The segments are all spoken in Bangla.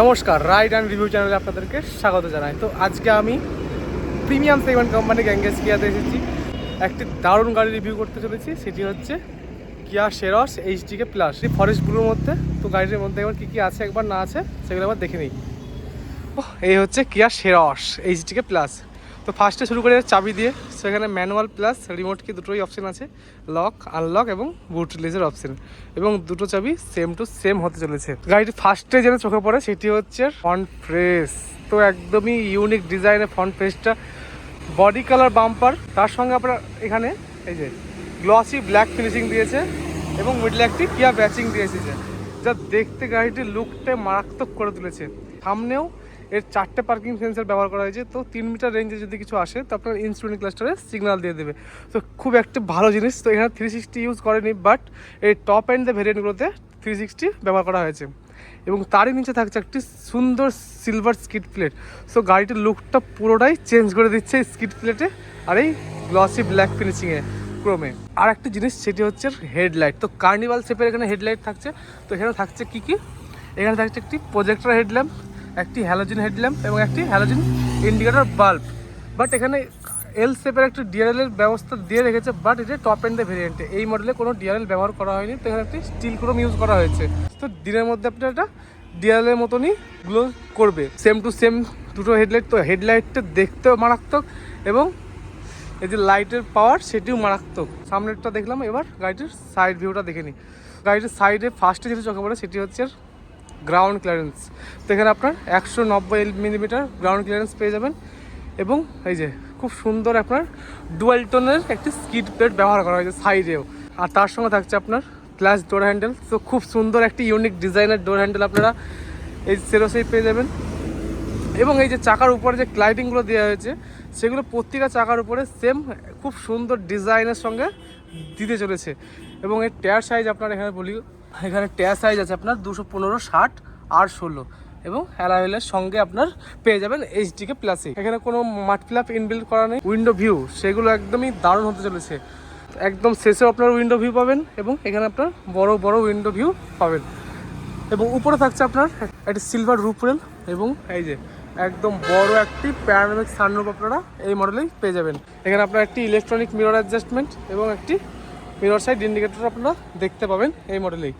নমস্কার, রাইড অ্যান্ড রিভিউ চ্যানেলে আপনাদেরকে স্বাগত জানাই। তো আজকে আমি প্রিমিয়াম সেগমেন্ট কোম্পানি গ্যাঙ্গেস কিয়াতে এসেছি। একটি দারুণ গাড়ি রিভিউ করতে চলেছি, সেটি হচ্ছে কিয়া শেরস এইচডিকে প্লাস। এই ফরেস্ট ব্লুর মধ্যে, তো গাড়ির মধ্যে এবার কী কী আছে, একবার না আছে, সেগুলো আবার দেখে নিই। এই হচ্ছে কিয়া শেরস এইচডিকে প্লাস। তো ফার্স্টে শুরু করে চাবি দিয়ে। সেখানে ম্যানুয়াল প্লাস রিমোট কি দুটোই অপশান আছে। লক আনলক এবং বুট রিলিজের অপশন এবং দুটো চাবি সেম টু সেম হতে চলেছে। গাড়িটি ফার্স্টে যেটা চোখে পড়ে, সেটি হচ্ছে ফ্রন্ট ফ্রেস তো একদমই ইউনিক ডিজাইনের ফ্রন্ট ফ্রেসটা বডি কালার বাম্পার তার সঙ্গে আপনার এখানে এই যে গ্লসি ব্ল্যাক ফিনিশিং দিয়েছে এবং মিডলে একটি কিয়া ব্যাচিং দিয়েছে যা দেখতে গাড়িটির লুকটা মারাত্মক করে তুলেছে। সামনেও এর চারটে পার্কিং সেন্সার ব্যবহার করা হয়েছে। তো তিন মিটার রেঞ্জে যদি কিছু আসে, তো আপনার ইনস্টুডেন্ট ক্লাস্টারে সিগন্যাল দিয়ে দেবে। তো খুব একটা ভালো জিনিস। তো এখানে থ্রি সিক্সটি ইউজ করেনি বাট এই টপ অ্যান্ড দ্য ভেরিয়েন্টগুলোতে থ্রি সিক্সটি ব্যবহার করা হয়েছে। এবং তারই নিচে থাকছে একটি সুন্দর সিলভার স্কিড প্লেট সো গাড়িটির লুকটা পুরোটাই চেঞ্জ করে দিচ্ছে স্কিড প্লেটে আর এই গ্লসি ব্ল্যাক ফিনিশিংয়ে ক্রমে। আর একটা জিনিস, সেটি হচ্ছে হেডলাইট তো কার্নিভাল শেপের এখানে হেডলাইট থাকছে। তো এখানে থাকছে কি কি? এখানে থাকছে একটি প্রজেক্টর হেডল্যাম্প একটি হ্যালোজিন হেডল্যাম্প এবং একটি হ্যালোজিন ইন্ডিকেটর বাল্ব বাট এখানে এল শেপের একটি ডিআরএল এর ব্যবস্থা দিয়ে রেখেছে বাট এটা টপ এন্ড ভেরিয়েন্টে এই মডেলে কোনো ডিআরএল ব্যবহার করা হয়নি, তো এখানে একটি স্টিল ক্রোম ইউজ করা হয়েছে। তো দিনের মধ্যে আপনার এটা ডিআরএল এর মতনই গ্লো করবে। সেম টু সেম দুটো হেডলাইট তো হেডলাইটটা দেখতেও মারাত্মক এবং এই যে লাইটের পাওয়ার সেটিও মারাত্মক। সামনেরটা দেখলাম, এবার গাড়িটির সাইড ভিউটা দেখে নিই। গাড়িটির সাইডে ফার্স্টে যেটা চোখে পড়ে সেটি হচ্ছে গ্রাউন্ড ক্লিয়ারেন্স তো এখানে আপনার একশো নব্বই মিলিমিটার গ্রাউন্ড ক্লিয়ারেন্স পেয়ে যাবেন। এবং এই যে খুব সুন্দর আপনার ডুয়াল টোনের একটি স্কিড প্লেট ব্যবহার করা হয়েছে সাইডেও আর তার সঙ্গে থাকছে আপনার গ্লাস ডোর হ্যান্ডেল তো খুব সুন্দর একটি ইউনিক ডিজাইনের ডোর হ্যান্ডেল আপনারা এই সেরোসেই পেয়ে যাবেন। এবং এই যে চাকার উপরে যে ক্লাইডিংগুলো দেওয়া হয়েছে, সেগুলো প্রত্যেকটা চাকার উপরে সেম খুব সুন্দর ডিজাইনের সঙ্গে দিতে চলেছে। এবং এর টায়ার সাইজ আপনার এখানে বলি এখানে টায়ার সাইজ আছে আপনার দুশো পনেরো, ষাট আর ষোলো। এবং অ্যালাইলের সঙ্গে আপনার পেয়ে যাবেন এইচডিকে প্লাসে এখানে কোনো মাঠ ফ্ল্যাপ ইনবিল্ড করা নেই উইন্ডো ভিউ সেগুলো একদমই দারুণ হতে চলেছে। একদম শেষেও আপনার উইন্ডো ভিউ পাবেন এবং এখানে আপনার বড় বড় উইন্ডো ভিউ পাবেন। এবং উপরে থাকছে আপনার একটি সিলভার রুপরেল এবং এই যে একদম বড় একটি প্যারানমিক সানরুপ আপনারা এই মডেলেই পেয়ে যাবেন। এখানে আপনার একটি ইলেকট্রনিক মিরর অ্যাডজাস্টমেন্ট এবং একটি মিরর সাইড ইন্ডিকেটর আপনারা দেখতে পাবেন এই মডেলেই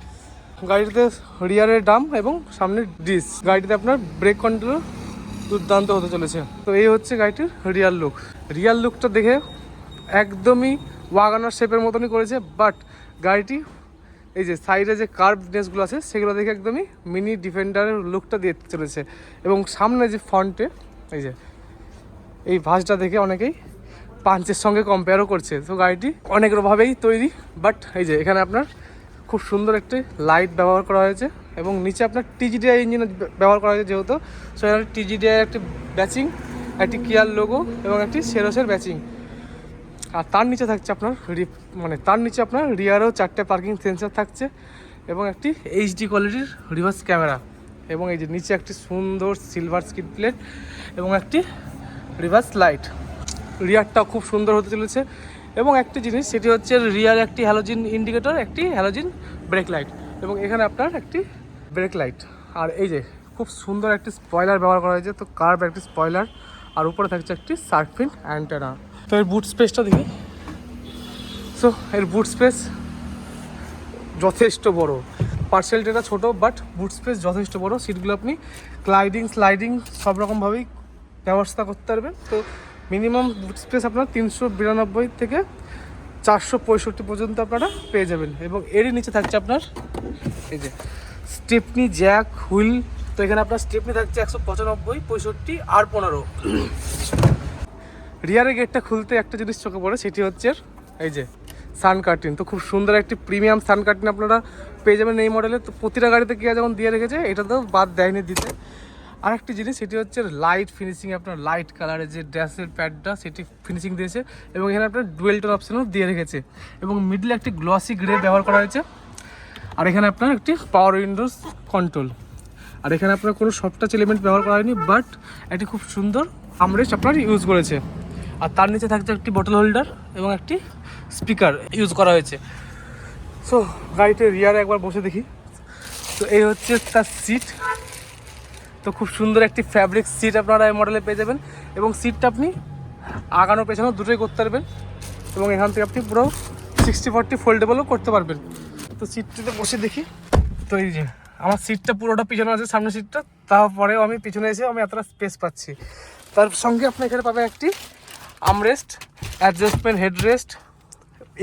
গাড়িটিতে রিয়ারের ডাম এবং সামনের ডিস গাড়িটিতে আপনার ব্রেক কন্ট্রোল দুর্দান্ত হতে চলেছে। তো এই হচ্ছে গাড়িটির রিয়াল লুক রিয়াল লুকটা দেখে একদমই ওয়াগানার শেপের মতনই করেছে বাট গাড়িটি এই যে সাইডে যে কার্ভনেসগুলো আছে, সেগুলো দেখে একদমই মিনি ডিফেন্ডারের লুকটা দিয়ে চলেছে। এবং সামনে যে ফ্রন্টে এই যে, এই ভাঁজটা দেখে অনেকেই পাঞ্চের সঙ্গে কম্পেয়ারও করছে। তো গাড়িটি অনেক অনেকভাবেই তৈরি বাট এই যে এখানে আপনার খুব সুন্দর একটি লাইট ব্যবহার করা হয়েছে এবং নিচে আপনার টিজিডিআই ইঞ্জিন ব্যবহার করা হয়েছে যেহেতু। সো এখানে টিজিডিআই একটি ব্যাচিং একটি কিয়ার লোগো এবং একটি সেরসের ব্যাচিং আর তার নিচে থাকছে আপনার মানে তার নিচে আপনার রিয়ারও চারটে পার্কিং সেন্সার থাকছে এবং একটি এইচডি কোয়ালিটির রিভার্স ক্যামেরা এবং এই যে নিচে একটি সুন্দর সিলভার স্কিড প্লেট এবং একটি রিভার্স লাইট রিয়ারটাও খুব সুন্দর হতে চলেছে। এবং একটি জিনিস, সেটি হচ্ছে রিয়ার একটি হ্যালোজিন ইন্ডিকেটর একটি হ্যালোজিন ব্রেক লাইট এবং এখানে আপনার একটি ব্রেক লাইট আর এই যে, খুব সুন্দর একটি স্পয়লার ব্যবহার করা হয়েছে, তো কার্ভ একটি স্পয়লার আর উপরে থাকছে একটি সার্ফিন অ্যান্টেনা তো এর বুট স্পেসটা দেখি। সো এর বুট স্পেস যথেষ্ট বড়। পার্সেলটা ছোট বাট বুট স্পেস যথেষ্ট বড়। সিটগুলো আপনি ক্লাইডিং স্লাইডিং সব রকমভাবেই ব্যবস্থা করতে পারবেন। তো মিনিমাম বুট স্পেস আপনার তিনশো বিরানব্বই থেকে চারশো পঁয়ষট্টি পর্যন্ত আপনারা পেয়ে যাবেন। এবং এরই নিচে থাকছে আপনার এই যে স্টেপনি জ্যাক হুইল। তো এখানে আপনার স্টেপনি থাকছে একশো পঁচানব্বই, পঁয়ষট্টি আর পনেরো। রিয়ারের গেটটা খুলতে একটা জিনিস চোখে পড়ে, সেটি হচ্ছে এই যে সান কার্টিন। তো খুব সুন্দর একটি প্রিমিয়াম সান কার্টিন আপনারা পেয়ে যাবেন এই মডেলে তো প্রতিটা গাড়িতে কিয়া যেমন দিয়ে রেখেছে, এটা তো বাদ দেয়নি দিতে। আর একটি জিনিস, সেটি হচ্ছে লাইট ফিনিশিং আপনার লাইট কালারের যে ড্যাশের প্যাডটা সেটি ফিনিশিং দিয়েছে এবং এখানে আপনার ডুয়েল টোন অপশনও দিয়ে রেখেছে এবং মিডলে একটি গ্লসি গ্রে ব্যবহার করা হয়েছে। আর এখানে আপনার একটি পাওয়ার উইন্ডোজ কন্ট্রোল আর এখানে আপনার কোনো সফট টাচ এলিমেন্ট ব্যবহার করা হয়নি বাট একটি খুব সুন্দর আমরেস্ট আপনার ইউজ করেছে। আর তার নিচে থাকছে একটি বটল হোল্ডার এবং একটি স্পিকার ইউজ করা হয়েছে। সো গাড়িতে রিয়ারে একবার বসে দেখি। তো এই হচ্ছে তার সিট তো খুব সুন্দর একটি ফ্যাব্রিক সিট আপনারা এই মডেলে পেয়ে যাবেন। এবং সিটটা আপনি আগানো পেছানো দুটোই করতে পারবেন। এবং এখান থেকে আপনি পুরো সিক্সটি ফোরটি ফোল্ডেবলও করতে পারবেন। তো সিটটিতে বসে দেখি। তো এই যে, আমার সিটটা পুরোটা পিছনে আছে, সামনের সিটটা তারপরেও আমি পিছনে এসে আমি এতটা স্পেস পাচ্ছি। তার সঙ্গে আপনি এখানে পাবেন একটি আমরেস্ট অ্যাডজাস্টমেন্ট হেডরেস্ট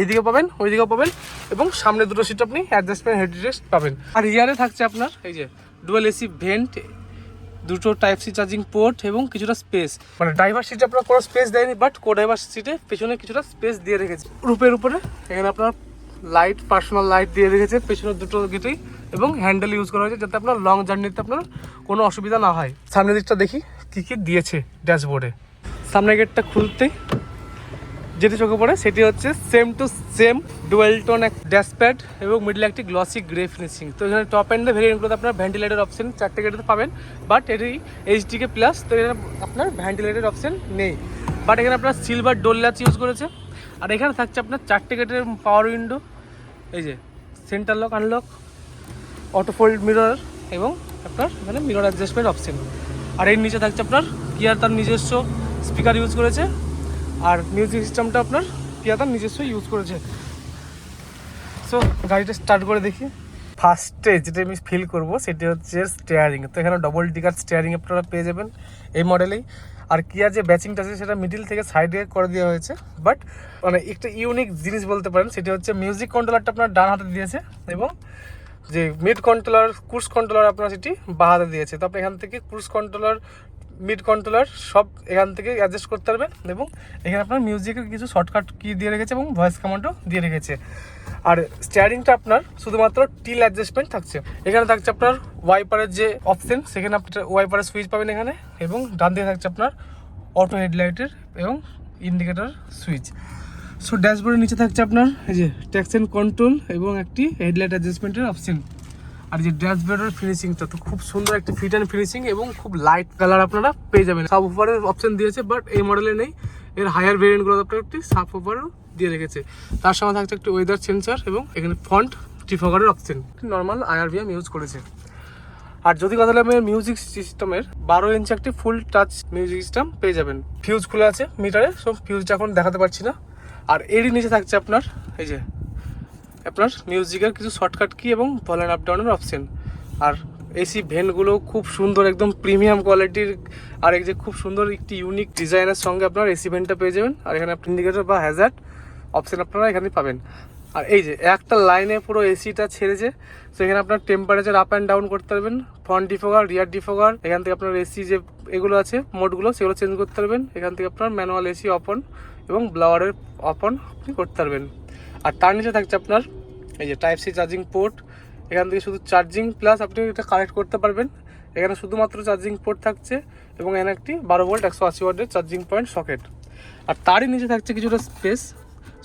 এদিকে পাবেন, ওইদিকেও পাবেন। এবং সামনে দুটো সিট আপনি অ্যাডজাস্টমেন্ট হেডরেস্ট পাবেন। আর ইয়ারে থাকছে আপনার, এই যে ডুয়েল এসি ভেন্ট দুটো টাইপ সি চার্জিং পোর্ট এবং কিছুটা স্পেস মানে ড্রাইভার সিটে আপনার কোনো স্পেস দেয়নি বাট কো ড্রাইভার সিটে পেছনে কিছুটা স্পেস দিয়ে রেখেছে। রূপের উপরে এখানে আপনার লাইট পার্সোনাল লাইট দিয়ে রেখেছে পেছনের দুটো গেটেই এবং হ্যান্ডেল ইউজ করা হয়েছে যাতে আপনার লং জার্নিতে আপনার কোনো অসুবিধা না হয়। সামনের দিকটা দেখি কী কী দিয়েছে ড্যাশবোর্ডে সামনের গেটটা খুলতেই যেটি চোখে পড়ে সেটি হচ্ছে সেম টু সেম ডুয়েলটন এক ড্যাশপ্যাড এবং মিডলে একটি গ্লসি গ্রে ফিনিশিং। তো এখানে টপ অ্যান্ডে ভেরিয়েন্টগুলোতে আপনার ভেন্টিলেটের অপশন চারটে গেটে পাবেন বাট এটি এইচডিকে প্লাস তো এখানে আপনার ভেন্টিলেটের অপশন নেই। বাট এখানে আপনার সিলভার ডোল ল্যাচ ইউজ করেছে। আর এখানে থাকছে আপনার চারটে গেটের পাওয়ার উইন্ডো এই যে centre lock unlock auto fold mirror এবং আপনার মানে মিরর অ্যাডজাস্টমেন্ট অপশন আর এর নিচে থাকছে আপনার কিয়ার তার নিজস্ব স্পিকার ইউজ করেছে। আর মিউজিক সিস্টেমটা আপনার কিয়া তার নিজস্ব ইউজ করেছে। সো গাড়িটা স্টার্ট করে দেখি। ফার্স্টে যেটা আমি ফিল করব, সেটি হচ্ছে স্টিয়ারিং তো এখানে ডবল ডিকার স্টিয়ারিং আপনারা পেয়ে যাবেন এই মডেলেই আর কিয়া যে ব্যাচিংটা আছে, সেটা মিডিল থেকে সাইডে করে দেওয়া হয়েছে। বাট মানে একটা ইউনিক জিনিস বলতে পারেন, সেটি হচ্ছে মিউজিক কন্ট্রোলারটা আপনার ডান হাতে দিয়েছে এবং যে মিড কন্ট্রোলার ক্রুজ কন্ট্রোলার আপনার সেটি বাঁ হাতে দিয়েছে। তো আপনি এখান থেকে ক্রুজ কন্ট্রোলার মিড কন্ট্রোলার সব এখান থেকে অ্যাডজাস্ট করতে পারবেন এবং এখানে আপনার মিউজিকের কিছু শর্টকাট কি দিয়ে রেখেছে এবং ভয়েস কমান্ডও দিয়ে রেখেছে। আর স্টিয়ারিংটা আপনার শুধুমাত্র টিল অ্যাডজাস্টমেন্ট থাকছে। এখানে থাকছে আপনার ওয়াইপারের যে অপশন সেখানে আপনি ওয়াইপারের সুইচ পাবেন এখানে এবং ডান দিকে থাকছে আপনার অটো হেডলাইটের এবং ইন্ডিকেটর সুইচ সো ড্যাশবোর্ডের নিচে থাকছে আপনার এই যে ট্যাক্স অ্যান্ড কন্ট্রোল এবং একটি হেডলাইট অ্যাডজাস্টমেন্টের অপশন আর যে ড্যাশবোর্ডের ফিনিশিংটা তো খুব সুন্দর একটা ফিট অ্যান্ড ফিনিশিং এবং খুব লাইট কালার আপনারা পেয়ে যাবেন। সাব ওভারের অপশন দিয়েছে বাট এই মডেলে নেই। এর হায়ার ভেরিয়েন্টগুলো আপনার একটি সাব ওভারও দিয়ে রেখেছে। তার সঙ্গে থাকছে একটি ওয়েদার সেন্সার এবং এখানে ফন্ট টিফগারের অপশন নর্মাল আইআরভিএম ইউজ করেছে। আর যদি কথা আমি মিউজিক সিস্টেমের বারো ইঞ্চি একটি ফুল টাচ মিউজিক সিস্টেম পেয়ে যাবেন। ফিউজ খুলে আছে মিটারে সব ফিউজটা এখন দেখাতে পারছি না। আর এরই নিচে থাকছে আপনার, এই যে আপনার মিউজিকের কিছু শর্টকাট কি এবং ভলিউম আপ ডাউনের অপশন আর এসি ভেনগুলো খুব সুন্দর, একদম প্রিমিয়াম কোয়ালিটির আর এই যে খুব সুন্দর একটি ইউনিক ডিজাইনের সঙ্গে আপনার এসি ভেনটা পেয়ে যাবেন। আর এখানে আপনি ইন্ডিকেটর বা হ্যাজার্ড অপশন আপনারা এখানে পাবেন। আর এই যে, একটা লাইনে পুরো এসিটা ছেড়েছে, তো এখানে আপনার টেম্পারেচার আপ অ্যান্ড ডাউন করতে পারবেন। ফ্রন্ট ডিফোগার রিয়ার ডিফোগার এখান থেকে আপনার এসি যে এগুলো আছে মোডগুলো সেগুলো চেঞ্জ করতে পারবেন। এখান থেকে আপনার ম্যানুয়াল এসি অপন এবং ব্লাওয়ারের অপন আপনি করতে পারবেন। আর তার নিচে থাকছে আপনার এই যে টাইপ সি চার্জিং পোর্ট এখান থেকে শুধু চার্জিং প্লাস আপনি এটা কানেক্ট করতে পারবেন। এখানে শুধুমাত্র চার্জিং পোর্ট থাকছে এবং এখানে একটি বারো ভোল্ট একশো আশি ওয়াটের চার্জিং পয়েন্ট সকেট আর তারই নিচে থাকছে কিছুটা স্পেস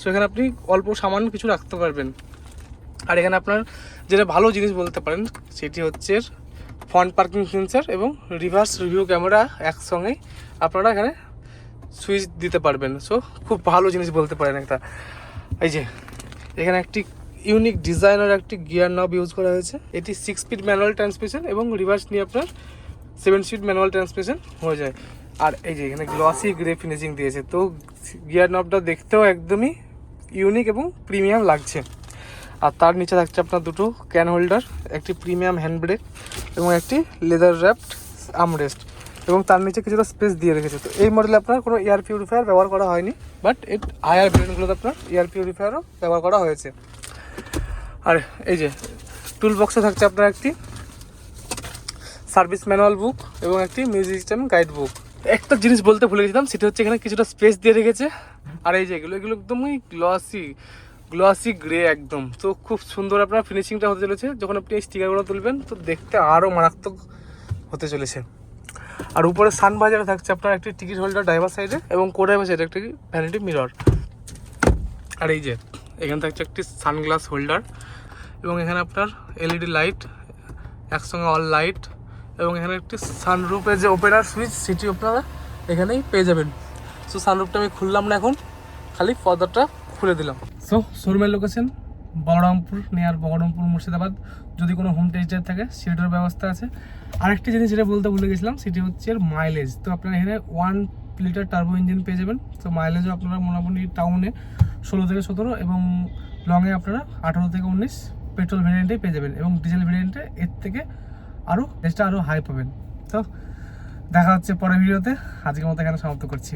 সো এখানে আপনি অল্প সামান্য কিছু রাখতে পারবেন। আর এখানে আপনার যেটা ভালো জিনিস বলতে পারেন, সেটি হচ্ছে ফ্রন্ট পার্কিং সেন্সার এবং রিভার্স রিভিউ ক্যামেরা একসঙ্গেই আপনারা এখানে সুইচ দিতে পারবেন। সো খুব ভালো জিনিস বলতে পারেন একটা এই যে, এখানে একটি ইউনিক ডিজাইনার একটি গিয়ার নব ইউজ করা হয়েছে। এটি সিক্স স্পিড ম্যানুয়াল ট্রান্সমিশন এবং রিভার্স নিয়ে আপনার সেভেন স্পিড ম্যানুয়াল ট্রান্সমিশন হয়ে যায়। আর এই যে এখানে গ্লসি গ্রে ফিনিশিং দিয়েছে। তো গিয়ার নবটা দেখতেও একদমই ইউনিক এবং প্রিমিয়াম লাগছে। আর তার নিচে থাকছে আপনার দুটো ক্যান হোল্ডার একটি প্রিমিয়াম হ্যান্ড ব্রেক এবং একটি লেদার র্যাপড আমরেস্ট এবং তার নিচে কিছুটা স্পেস দিয়ে রেখেছে। তো এই মডেলে আপনার কোনো এয়ার পিউরিফায়ার ব্যবহার করা হয়নি বাট এর হায়ার ব্র্যান্ডগুলোতে আপনার এয়ার পিউরিফায়ারও ব্যবহার করা হয়েছে। আর এই যে টুল বক্সে থাকছে আপনার একটি সার্ভিস ম্যানুয়াল বুক এবং একটি মিউজিক সিস্টেম গাইড বুক একটা জিনিস বলতে ভুলে গেছিলাম, সেটা হচ্ছে এখানে কিছুটা স্পেস দিয়ে রেখেছে। আর এই যে এগুলো এগুলো একদমই গ্লসি গ্লসি গ্রে একদম। তো খুব সুন্দর আপনার ফিনিশিংটা হতে চলেছে। যখন আপনি এই স্টিকারগুলো তুলবেন, তো দেখতে আরও মারাত্মক হতে চলেছে। আর উপরে সান বাজারে থাকছে আপনার একটি টিকিট হোল্ডার ড্রাইভার সাইডে এবং কোডাইভার সাইডে একটি ভ্যানিটি মিরর আর এই যে এখানে থাকছে একটি সানগ্লাস হোল্ডার এবং এখানে আপনার এলইডি লাইট, একসঙ্গে অল লাইট এবং এখানে একটি সানরুফের যে ওপেনার সুইচ সেটি আপনারা এখানেই পেয়ে যাবেন। সো সানরুফটা আমি খুললাম না এখন, খালি পর্দাটা খুলে দিলাম। সো শোরুমের লোকেশন বলরামপুর নিয়ার বহরমপুর মুর্শিদাবাদ। যদি কোনো হোম টেস্ট থাকে, সেটার ব্যবস্থা আছে। আরেকটি জিনিস যেটা বলতে ভুলে গেছিলাম, সেটি হচ্ছে মাইলেজ তো আপনারা এখানে ওয়ান লিটার টার্বো ইঞ্জিন পেয়ে যাবেন। তো মাইলেজও আপনারা মোটামুটি টাউনে ষোলো থেকে সতেরো এবং লংয়ে আপনারা আঠারো থেকে উনিশ পেট্রোল ভ্যারিয়েন্টে পেয়ে যাবেন এবং ডিজেল ভ্যারিয়েন্টে এর থেকে আরও রেসটা আরও হাই পাবেন। তো দেখা হচ্ছে পরের ভিডিওতে আজকের মতো এখানে সমাপ্ত করছি।